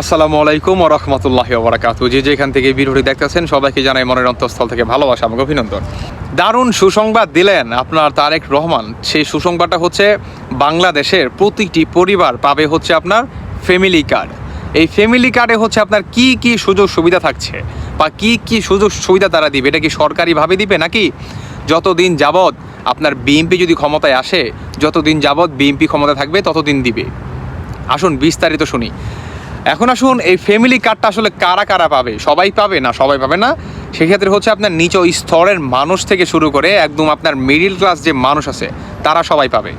আসসালামু আলাইকুম রহমতুল্লাহ ওবরাকাতু যে যেখান থেকে ভিডিওটি দেখতেছেন, সবাইকে জানাই মনের অন্তঃস্থল থেকে ভালোবাসা আমাকে অভিনন্দন। দারুণ সুসংবাদ দিলেন আপনার তারেক রহমান। সেই সুসংবাদটা হচ্ছে, বাংলাদেশের প্রতিটি পরিবার পাবে হচ্ছে আপনার ফ্যামিলি কার্ড এই ফ্যামিলি কার্ডে হচ্ছে আপনার কি কি সুযোগ সুবিধা থাকছে বা কি কি সুযোগ সুবিধা তারা দিবে? এটা কি সরকারিভাবে দিবে নাকি? যতদিন যাবৎ আপনার বিএমপি যদি ক্ষমতায় আসে, যতদিন যাবৎ বিএমপি ক্ষমতায় থাকবে, ততদিন দিবে। আসুন বিস্তারিত শুনি। এখন আসুন, এই ফ্যামিলি কার্ডটা আসলে কারা কারা পাবে? সবাই পাবে না সবাই পাবে না? সেক্ষেত্রে হচ্ছে আপনার নিচ স্তরের মানুষ থেকে শুরু করে একদম আপনার মিডিল ক্লাস যে মানুষ আছে, তারা সবাই পাবে।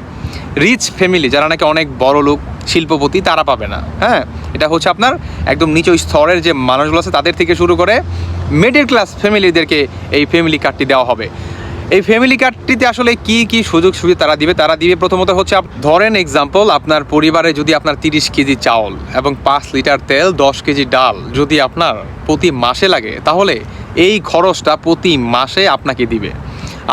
রিচ ফ্যামিলি যারা নাকি অনেক বড় লোক, শিল্পপতি, তারা পাবে না। হ্যাঁ? এটা হচ্ছে আপনার একদম নিচ স্তরের যে মানুষগুলো আছে, তাদের থেকে শুরু করে মিডিল ক্লাস ফ্যামিলিদেরকে এই ফ্যামিলি কার্ডটি দেওয়া হবে। এই ফ্যামিলি কার্ডটিতে আসলে কি কি সুযোগ সুবিধা তারা দিবে? তারা দিবে প্রথমত হচ্ছে ধরেন এক্সাম্পল আপনার পরিবারে যদি আপনার তিরিশ কেজি চাউল এবং পাঁচ লিটার তেল, দশ কেজি ডাল যদি আপনার প্রতি মাসে লাগে, তাহলে এই খরচটা প্রতি মাসে আপনাকে দিবে।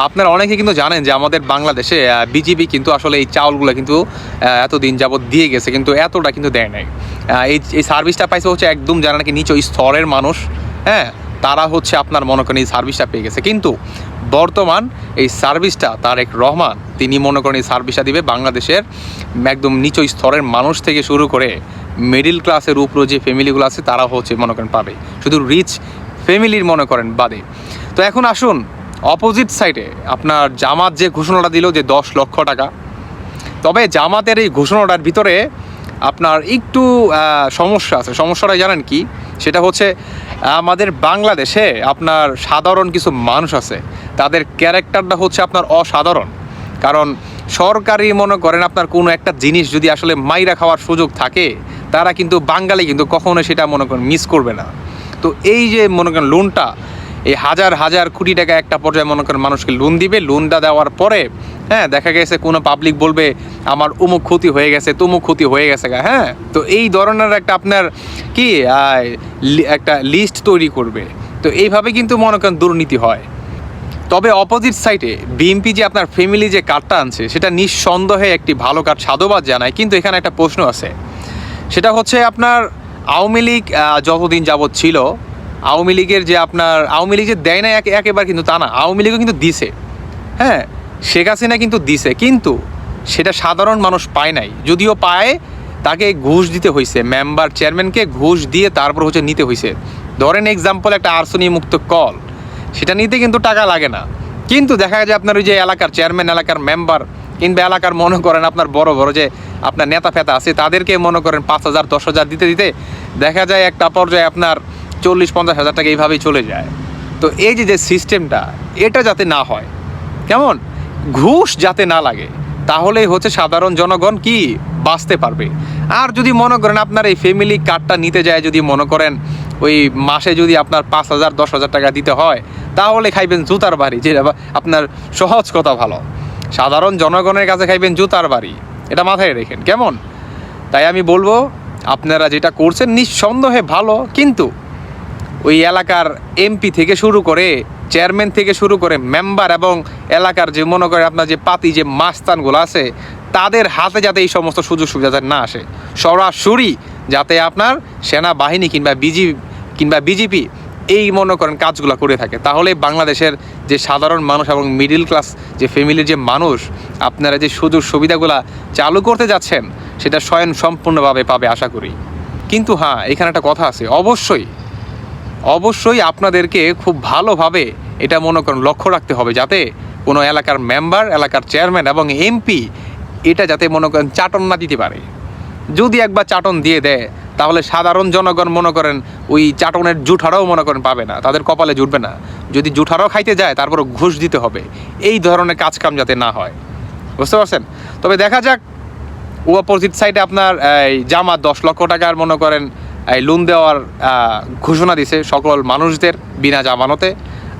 আপনারা অনেকে কিন্তু জানেন যে আমাদের বাংলাদেশে বিজেপি কিন্তু আসলে এই চাউলগুলো কিন্তু এতদিন যাবত দিয়ে গেছে, কিন্তু এতটা কিন্তু দেয় নাই। এই এই সার্ভিসটা পাইছে হচ্ছে একদম যারা নাকি নিচ স্তরের মানুষ হ্যাঁ? তারা হচ্ছে আপনার মনে করেন এই সার্ভিসটা পেয়ে গেছে। কিন্তু বর্তমান এই সার্ভিসটা তারেক রহমান, তিনি মনে করেন এই সার্ভিসটা দিবে বাংলাদেশের একদম নিচ স্তরের মানুষ থেকে শুরু করে মিডিল ক্লাসের উপরে যে ফ্যামিলিগুলো আছে তারা হচ্ছে মনে করেন পাবে। শুধু রিচ ফ্যামিলির মনে করেন বাদে। তো এখন আসুন অপোজিট সাইডে আপনার জামাত যে ঘোষণাটা দিল যে দশ লক্ষ টাকা, তবে জামাতের এই ঘোষণাটার ভিতরে আপনার একটু সমস্যা আছে। সমস্যাটা জানেন কি? সেটা হচ্ছে আমাদের বাংলাদেশে আপনার সাধারণ কিছু মানুষ আছে, তাদের ক্যারেক্টারটা হচ্ছে আপনার অসাধারণ। কারণ সরকারি মনে করেন আপনার কোনো একটা জিনিস যদি আসলে মাইরা খাওয়ার সুযোগ থাকে, তারা কিন্তু বাঙালি কিন্তু কখনো সেটা মনে করেন মিস করবে না। তো এই যে মনে করেন লোনটা এই হাজার হাজার কোটি টাকা একটা পর্যায়ে মনে করেন মানুষকে লোন দিবে। লোনটা দেওয়ার পরে হ্যাঁ দেখা গেছে কোনো পাবলিক বলবে আমার অমুক ক্ষতি হয়ে গেছে তমুক ক্ষতি হয়ে গেছে গা, হ্যাঁ তো এই ধরনের একটা আপনার কি একটা লিস্ট তৈরি করবে। তো এইভাবে কিন্তু মনে করেন দুর্নীতি হয়। তবে অপোজিট সাইডে বিএমপি যে আপনার ফ্যামিলি যে কার্ডটা আনছে সেটা নিঃসন্দেহে একটি ভালো কার্ড সাধুবাদ জানায়। কিন্তু এখানে একটা প্রশ্ন আছে। সেটা হচ্ছে আপনার আওয়ামী লীগ যতদিন যাবৎ ছিল আওয়ামী লীগের যে আপনার, আওয়ামী লীগ যে দেয় না একে- একেবারে কিন্তু তা না, আওয়ামী লীগও কিন্তু দিছে। হ্যাঁ শেখ হাসিনা কিন্তু দিছে, কিন্তু সেটা সাধারণ মানুষ পায় নাই। যদিও পায়, তাকে ঘুষ দিতে হয়েছে মেম্বার চেয়ারম্যানকে ঘুষ দিয়ে তারপর হচ্ছে নিতে হয়েছে ধরেন এক্সাম্পল একটা আর্সনি মুক্ত কল, সেটা নিতে কিন্তু টাকা লাগে না। কিন্তু দেখা যায় আপনার ওই যে এলাকার চেয়ারম্যান এলাকার মেম্বার কিংবা এলাকার মনে করেন আপনার বড় বড় যে আপনার নেতা ফেতা আছে, তাদেরকে মনে করেন পাঁচ হাজার, দশ হাজার দিতে দিতে দেখা যায় একটা পর্যায়ে আপনার চল্লিশ, পঞ্চাশ হাজার টাকা এইভাবেই চলে যায়। তো এই যে যে সিস্টেমটা এটা যাতে না হয়, কেমন? ঘুষ যাতে না লাগে, তাহলেই হচ্ছে সাধারণ জনগণ কি? বাঁচতে পারবে। আর যদি মনে করেন আপনার এই ফ্যামিলি কার্ডটা নিতে যায়, যদি মনে করেন ওই মাসে যদি আপনার পাঁচ হাজার, দশ হাজার টাকা দিতে হয়, তাহলে খাইবেন জুতার বাড়ি যে আপনার সহজ কথা ভালো। সাধারণ জনগণের কাছে খাইবেন জুতার বাড়ি, এটা মাথায় রেখেন, কেমন? তাই আমি বলব, আপনারা যেটা করছেন, নিঃসন্দেহে ভালো, কিন্তু ওই এলাকার এমপি থেকে শুরু করে চেয়ারম্যান থেকে শুরু করে মেম্বার এবং এলাকার যে মনে করে আপনার যে পাতি, যে মাস্তানগুলো আছে, তাদের হাতে যাতে এই সমস্ত সুযোগ সুবিধা না আসে। সরাসরি যাতে আপনার সেনাবাহিনী কিংবা বিজি কিংবা বিজেপি এই মনে করেন কাজগুলো করে থাকে। তাহলে বাংলাদেশের যে সাধারণ মানুষ এবং মিডিল ক্লাস যে ফ্যামিলির যে মানুষ, আপনারা যে সুযোগ সুবিধাগুলা চালু করতে যাচ্ছেন, সেটা স্বয়ং সম্পূর্ণভাবে পাবে, আশা করি। কিন্তু হ্যাঁ এখানে একটা কথা আছে। অবশ্যই অবশ্যই আপনাদেরকে খুব ভালোভাবে এটা মনে করেন, লক্ষ্য রাখতে হবে যাতে কোনো এলাকার মেম্বার, এলাকার চেয়ারম্যান এবং এমপি এটা যাতে মনে করেন চাটন না দিতে পারে। যদি একবার চাটন দিয়ে দেয়, তাহলে সাধারণ জনগণ মনে করেন ওই চাটনের জুঠারাও মনে করেন পাবে না, তাদের কপালে জুটবে না। যদি জুঠারাও খাইতে যায় তারপর ঘুষ দিতে হবে। এই ধরনের কাজকাম যাতে না হয়। বুঝতে পারছেন? তবে দেখা যাক ও অপোজিট সাইডে আপনার জামা দশ লক্ষ টাকার মনে করেন লোন দেওয়ার ঘোষণা দিছে সকল মানুষদের বিনা জামানতে।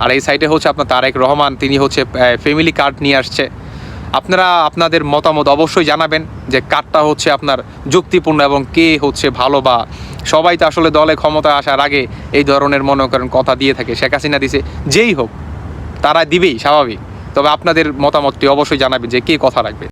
আর এই সাইডে হচ্ছে আপনার তারেক রহমান, তিনি হচ্ছে ফ্যামিলি কার্ড নিয়ে আসছে। আপনারা আপনাদের মতামত অবশ্যই জানাবেন যে কার্ডটা হচ্ছে আপনার যুক্তিপূর্ণ এবং কে হচ্ছে ভালো বা সবাই তো আসলে দলে ক্ষমতা আসার আগে এই ধরনের মনে করেন কথা দিয়ে থাকে। শেখ হাসিনা দিছে, যেই হোক, তারা দিবেই, স্বাভাবিক। তবে আপনাদের মতামতটি অবশ্যই জানাবেন যে কে কথা রাখবে।